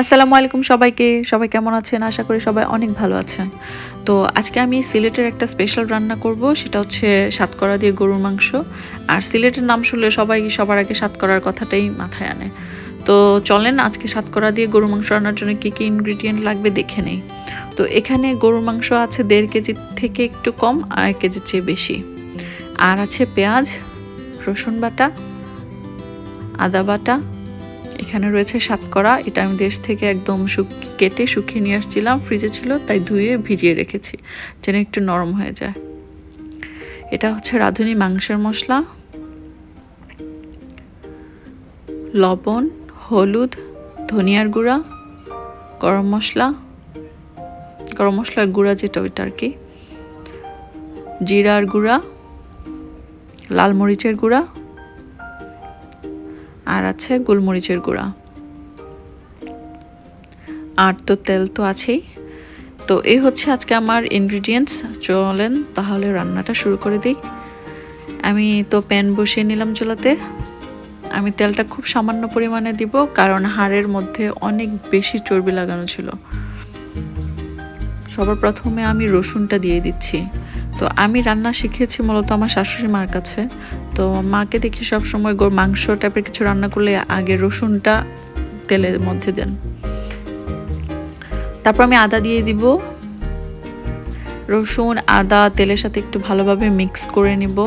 আসসালামু আলাইকুম সবাইকে। সবাই কেমন আছেন? আশা করি সবাই অনেক ভালো আছেন। তো আজকে আমি সিলেটের একটা স্পেশাল রান্না করব, সেটা হচ্ছে সাতকরা দিয়ে গরুর মাংস। আর সিলেটের নাম শুনলে সবাই সবার আগে সাতকরার কথাটাই মাথায় আনে। তো চলেন আজকে সাতকরা দিয়ে গরুর মাংস রান্নার জন্য কী কী ইনগ্রিডিয়েন্ট লাগবে দেখে নেই। তো এখানে গরুর মাংস আছে দেড় কেজি থেকে একটু কম আর এক কেজির চেয়ে বেশি। আর আছে পেঁয়াজ, রসুন বাটা, আদা বাটা এখানে রয়েছে সাতকরা। এটা আমি দেশ থেকে একদম শুক- কেটে শুকিয়ে নিয়ে আসছিলাম। ফ্রিজে ছিল, তাই ধুয়ে ভিজিয়ে রেখেছি, যেন একটু নরম হয়ে যায়। এটা হচ্ছে রাঁধুনি মাংসের মশলা। লবণ, হলুদ, ধনিয়ার গুঁড়া, গরম মশলা। গরম মশলার গুঁড়া যেটা ওইটা আর কি। জিরার গুঁড়া, লাল মরিচের গুঁড়া। আর আছে গোলমরিচের গুঁড়া। আর তো তেল তো আছেই। তো এই হচ্ছে আজকে আমার ইনগ্রিডিয়েন্টস চলেন তাহলে রান্নাটা শুরু করে দিই। আমি তো প্যান বসিয়ে নিলাম চুলাতে। আমি তেলটা খুব সামান্য পরিমাণে দিব কারণ হাড়ের মধ্যে অনেক বেশি চর্বি লাগানো ছিল। সবার প্রথমে আমি রসুনটা দিয়ে দিচ্ছি। তো আমি রান্না শিখেছি মূলত আমার শাশুড়ি মার কাছে। তো মাকে দেখি সব সময় গোর মাংস টাইপের কিছু রান্না করলে আগে রসুনটা তেলের মধ্যে দেন। তারপর আমি আদা দিয়ে দিব। রসুন, আদা, তেলের সাথে একটু ভালোভাবে মিক্স করে নিব।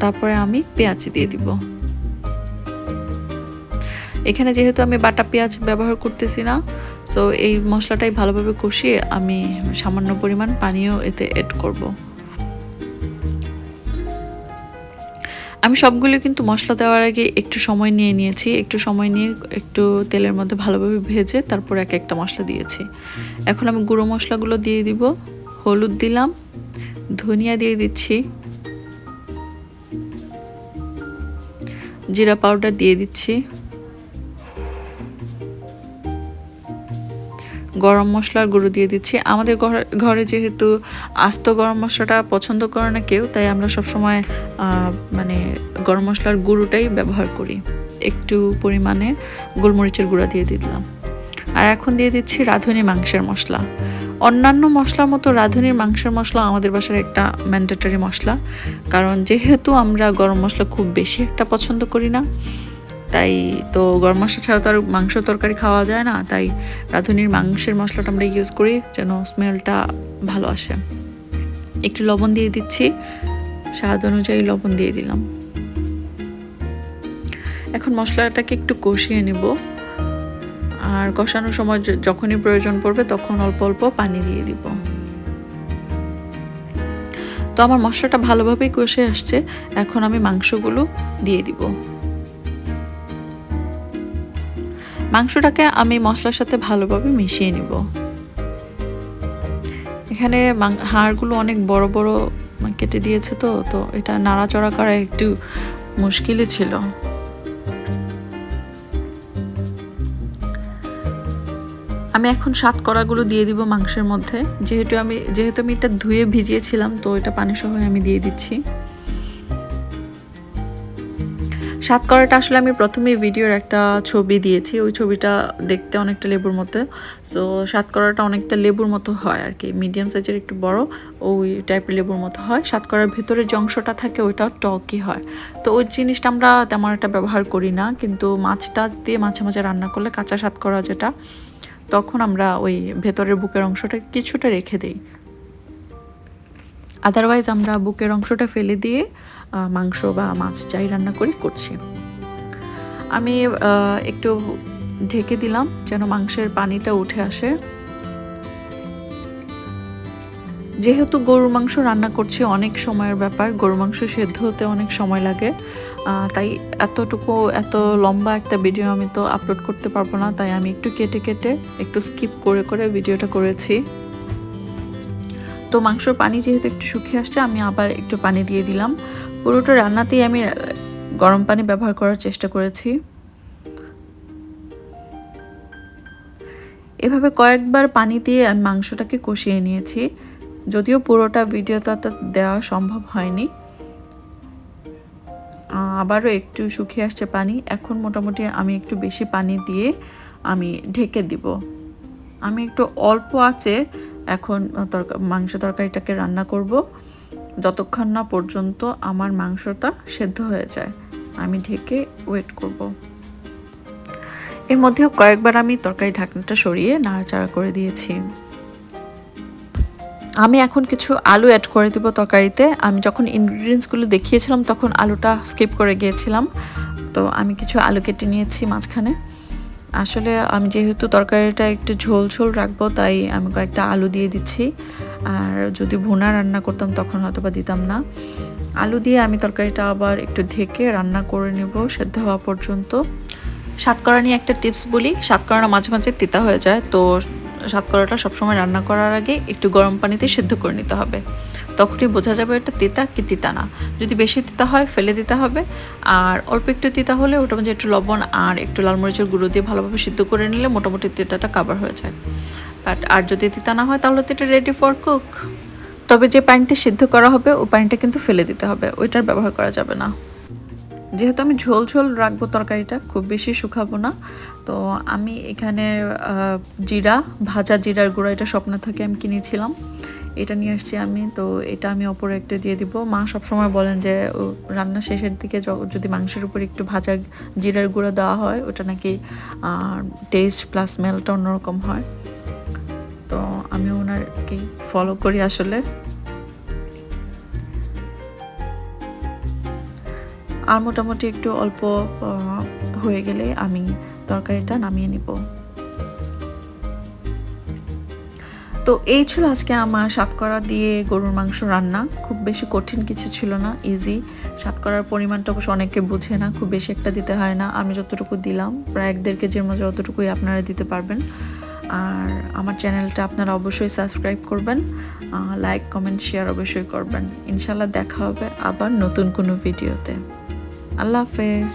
তারপরে আমি পেঁয়াজ দিয়ে দিব। এখানে যেহেতু আমি বাটা পেঁয়াজ ব্যবহার করতেছি না সো এই মশলাটাই ভালোভাবে কষিয়ে আমি সামান্য পরিমাণ পানিও এতে এড করব। আমি সবগুলো কিন্তু মশলা দেওয়ার আগে একটু সময় নিয়ে নিয়েছি, একটু সময় নিয়ে একটু তেলের মধ্যে ভালোভাবে ভেজে তারপর এক একটা মশলা দিয়েছি। এখন আমি গুঁড়ো মশলাগুলো দিয়ে দিব, হলুদ দিলাম, ধনিয়া দিয়ে দিচ্ছি, জিরা পাউডার দিয়ে দিচ্ছি। গরম মশলার গুঁড়ো দিয়ে দিচ্ছি। আমাদের ঘরে- যেহেতু আস্ত গরম মশলাটা পছন্দ করে না কেউ, তাই আমরা সবসময় মানে গরম মশলার গুঁড়োটাই ব্যবহার করি। একটু পরিমাণে গোলমরিচের গুঁড়া দিয়ে দিলাম। আর এখন দিয়ে দিচ্ছি রাঁধুনি মাংসের মশলা। অন্যান্য মশলার মতো রাঁধুনির মাংসের মশলা আমাদের বাসার একটা ম্যান্ডেটরি মশলা। কারণ যেহেতু আমরা গরম মশলা খুব বেশি একটা পছন্দ করি না তাই তো গরম মশলা ছাড়া তো আর মাংস তরকারি খাওয়া যায় না। তাই রাঁধুনির মাংসের মশলাটা আমরা ইউজ করি যেন স্মেলটা ভালো আসে। একটু লবণ দিয়ে দিচ্ছি। স্বাদ অনুযায়ী লবণ দিয়ে দিলাম। এখন মশলাটাকে একটু কষিয়ে নেব। আর কষানোর সময় যখনই প্রয়োজন পড়বে তখন অল্প অল্প পানি দিয়ে দিব। তো আমার মশলাটা ভালোভাবেই কষে আসছে। এখন আমি মাংসগুলো দিয়ে দিব। মাংসটাকে আমি মশলার সাথে ভালোভাবে মিশিয়ে নিব। এখানে হাড়গুলো অনেক বড় বড় কেটে দিয়েছে তো তো এটা নাড়াচড়া করা একটু মুশকিলই ছিল। আমি এখন সাত কড়াগুলো দিয়ে দিব মাংসের মধ্যে। যেহেতু আমি যেহেতু আমি এটা ধুয়ে ভিজিয়েছিলাম, তো এটা পানি সহ আমি দিয়ে দিচ্ছি। সাত করাটা আসলে আমি প্রথমে ভিডিওর একটা ছবি দিয়েছি। ওই ছবিটা দেখতে অনেকটা লেবুর মতো। সো সাত করাটা অনেকটা লেবুর মতো হয় আর কি মিডিয়াম সাইজের একটু বড়, ওই টাইপের লেবুর মতো হয়। সাত করার ভেতরে যে অংশটা থাকে, ওইটা টকই হয়। তো ওই জিনিসটা আমরা তেমন একটা ব্যবহার করি না। কিন্তু মাছ টাছ দিয়ে মাঝে মাঝে রান্না করলে কাঁচা সাত করা যেটা, তখন আমরা ওই ভেতরের বুকের অংশটা কিছুটা রেখে দিই। আদারওয়াইজ আমরা বুকের অংশটা ফেলে দিয়ে মাংস বা মাছ যাই রান্না করি, করছি। আমি একটু ঢেকে দিলাম যেন মাংসের পানিটা উঠে আসে। যেহেতু গরুর মাংস রান্না করছি, অনেক সময়ের ব্যাপার। গরুর মাংস সেদ্ধ হতে অনেক সময় লাগে। তাই এতটুকু, এত লম্বা একটা ভিডিও আমি তো আপলোড করতে পারব না, তাই আমি একটু কেটে কেটে, একটু স্কিপ করে করে ভিডিওটা করেছি। তো মাংসর পানি যেহেতু একটু শুকিয়ে আসছে, আমি আবার একটু পানি দিয়ে দিলাম। পুরোটা রান্নাতেই আমি গরম পানি ব্যবহার করার চেষ্টা করেছি। এভাবে কয়েকবার পানি দিয়ে আমি মাংসটাকে কষিয়ে নিয়েছি। যদিও পুরোটা ভিডিওটা দেওয়া সম্ভব হয়নি। আবারও একটু শুকিয়ে আসছে পানি। এখন মোটামুটি আমি একটু বেশি পানি দিয়ে আমি ঢেকে দিব। আমি একটু অল্প আছে এখন তরকা, মাংস তরকারিটাকে রান্না করব। যতক্ষণ না পর্যন্ত আমার মাংসটা সেদ্ধ হয়ে যায়, আমি ঢেকে ওয়েট করব। এর মধ্যেও কয়েকবার আমি তরকারি ঢাকনাটা সরিয়ে নাড়াচাড়া করে দিয়েছি। আমি এখন কিছু আলু অ্যাড করে দিব তরকারিতে। আমি যখন ইনগ্রিডিয়েন্টসগুলো দেখিয়েছিলাম, তখন আলুটা স্কিপ করে গিয়েছিলাম। তো আমি কিছু আলু কেটে নিয়েছি মাঝখানে। আসলে আমি যেহেতু তরকারিটা একটু ঝোল ঝোল রাখব, তাই আমি কয়েকটা আলু দিয়ে দিচ্ছি। আর যদি ভুনা রান্না করতাম তখন হয়তো বা দিতাম না। আলু দিয়ে আমি তরকারিটা আবার একটু ঢেকে রান্না করে নেব সেদ্ধ হওয়া পর্যন্ত। সাতকরা নিয়ে একটা টিপস বলি সাতকরা মাঝে মাঝে তিতা হয়ে যায়, তো সাতকরাটা সবসময় রান্না করার আগে একটু গরম পানিতে সিদ্ধ করে নিতে হবে। তখনই বোঝা যাবে এটা তিতা কি তিতা না। যদি বেশি তিতা হয়, ফেলে দিতে হবে। আর অল্প একটু তিতা হলে ওটা মধ্যে একটু লবণ আর একটু লাল মরিচের গুঁড়ো দিয়ে ভালোভাবে সিদ্ধ করে নিলে মোটামুটি তিতাটা কাভার হয়ে যায়। বাট আর যদি তিতা না হয়, তাহলে তো এটা রেডি ফর কুক তবে যে পানিতে সিদ্ধ করা হবে, ওই পানিটা কিন্তু ফেলে দিতে হবে। ওইটার ব্যবহার করা যাবে না। যেহেতু আমি ঝোল ঝোল রাখব তরকারিটা, খুব বেশি শুকাবো না। তো আমি এখানে জিরা, ভাজা জিরার গুঁড়া, এটা স্বপ্ন থেকে আমি কিনেছিলাম। এটা নিয়ে আসছি আমি, তো এটা আমি অপরে একটা দিয়ে দিব। মা সবসময় বলেন যে রান্না শেষের দিকে যদি মাংসের উপর একটু ভাজা জিরার গুঁড়া দেওয়া হয়, ওটা নাকি টেস্ট প্লাস স্মেলটা অন্যরকম হয়। তো আমি ওনারকেই ফলো করি আসলে। আর মোটামুটি একটু অল্প হয়ে গেলে আমি তরকারিটা নামিয়ে নিব। তো এই ছিল আজকে আমার সাতকরা দিয়ে গরুর মাংস রান্না। খুব বেশি কঠিন কিছু ছিল না ইজি সাতকরার পরিমাণটা অবশ্য অনেকে বুঝে না, খুব বেশি একটা দিতে হয় না। আমি যতটুকু দিলাম, প্রায় এক দেড় কেজির মধ্যে অতটুকুই আপনারা দিতে পারবেন। আর আমার চ্যানেলটা আপনারা অবশ্যই সাবস্ক্রাইব করবেন লাইক, কমেন্ট, শেয়ার অবশ্যই করবেন। ইনশাল্লাহ দেখা হবে আবার নতুন কোনো ভিডিওতে। আল্লাহ হাফেজ